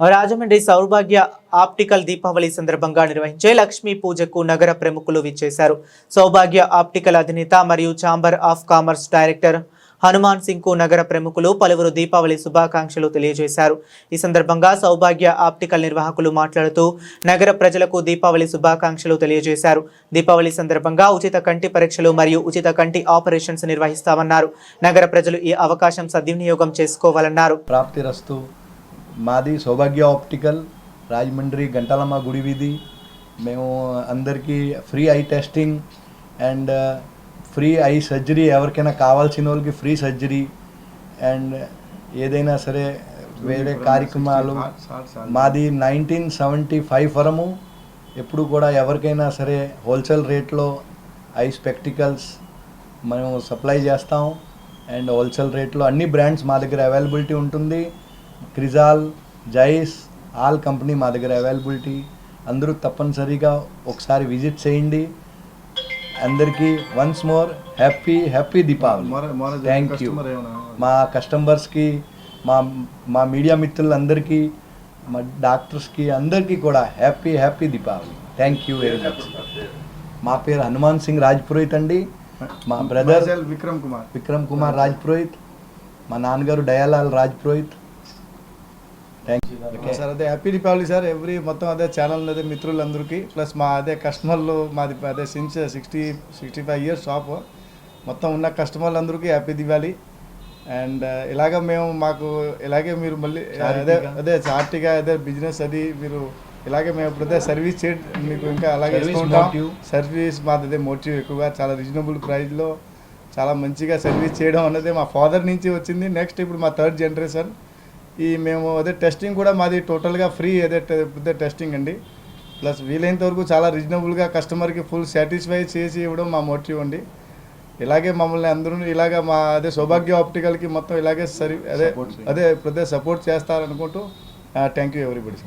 రాజమండ్రి సౌభాగ్య optical Deepavali సందర్భంగా నిర్వహించే లక్ష్మీ పూజకు నగర ప్రముఖులు విచ్చేశారు. సౌభాగ్య ఆప్టికల్ అధినేత మరియు chamber of commerce director Hanuman సింగ్కు నగర ప్రముఖులు పలువురు దీపావళి శుభాకాంక్షలు తెలియజేశారు. ఈ సందర్భంగా సౌభాగ్య ఆప్టికల్ నిర్వాహకులు మాట్లాడుతూ నగర ప్రజలకు దీపావళి శుభాకాంక్షలు తెలియజేశారు. దీపావళి సందర్భంగా ఉచిత కంటి పరీక్షలు మరియు ఉచిత కంటి ఆపరేషన్స్ నిర్వహిస్తామన్నారు. నగర ప్రజలు ఈ అవకాశం సద్వినియోగం చేసుకోవాలన్నారు. ప్రాప్తిరస్తు మాది సౌభాగ్య ఆప్టికల్ రాజమండ్రి గంటలమ్మ గుడి వీధి. మేము అందరికీ free eye testing and free eye surgery ఎవరికైనా కావాల్సిన వాళ్ళకి ఫ్రీ సర్జరీ అండ్ ఏదైనా సరే వేరే కార్యక్రమాలు. మాది నైన్టీన్ సెవెంటీ ఫైవ్ ఫరము ఎప్పుడు కూడా ఎవరికైనా సరే హోల్సేల్ రేట్లో ఐ స్పెక్టికల్స్ మనం సప్లై చేస్తాం అండ్ హోల్సేల్ రేట్లో అన్ని బ్రాండ్స్ మా దగ్గర అవైలబిలిటీ ఉంటుంది. క్రిజాల్ జైస్ ఆల్ కంపెనీ మా దగ్గర అవైలబిలిటీ. అందరూ తప్పనిసరిగా ఒకసారి విజిట్ చేయండి. అందరికీ once more happy happy Deepavali. Thank you. మా కస్టమర్స్కి మా మా మీడియా మిత్రులందరికీ మా డాక్టర్స్కి అందరికీ కూడా happy happy Deepavali. Thank you very much. మా పేరు హనుమాన్ సింగ్ రాజ్పురోహిత్ అండి. మా బ్రదర్ విక్రమ్ కుమార్. విక్రమ్ కుమార్ రాజ్పురోహిత్. మా నాన్నగారు దయాలాల్ రాజ్పురోహిత్. సార్ అదే హ్యాపీ దీపావళి సార్. ఎవ్రీ మొత్తం అదే ఛానల్ అదే మిత్రులందరికీ. ప్లస్ మా అదే కస్టమర్లు మాది అదే since sixty sixty five years shop మొత్తం ఉన్న కస్టమర్లందరికీ హ్యాపీ దివాలి అండ్ ఇలాగ మేము మాకు ఇలాగే మీరు మళ్ళీ అదే అదే చార్టీగా అదే బిజినెస్ అది మీరు ఇలాగే మేము ఇప్పుడు అదే సర్వీస్ చే మీకు ఇంకా అలాగే Service ఇస్తూ ఉంటాం. motive. సర్వీస్ మాది అదే మోటివ్ ఎక్కువగా చాలా రీజనబుల్ ప్రైస్లో చాలా మంచిగా సర్వీస్ చేయడం అనేది మా ఫాదర్ నుంచి వచ్చింది. నెక్స్ట్ ఇప్పుడు మా థర్డ్ జనరేషన్ ఈ మేము అదే టెస్టింగ్ కూడా మాది టోటల్గా ఫ్రీ అదే టెస్టింగ్ అండి. ప్లస్ వీలైనంత వరకు చాలా రీజనబుల్గా కస్టమర్కి ఫుల్ సాటిస్ఫై చేసి ఇవ్వడం మా మోటివ్ అండి. ఇలాగే మమ్మల్ని అందరూ ఇలాగే మా అదే సౌభాగ్య ఆప్టికల్కి మొత్తం ఇలాగే సరి అదే. అదే ఇప్పుడు అదే సపోర్ట్ చేస్తారనుకుంటూ థ్యాంక్ యూ ఎవ్రీబడి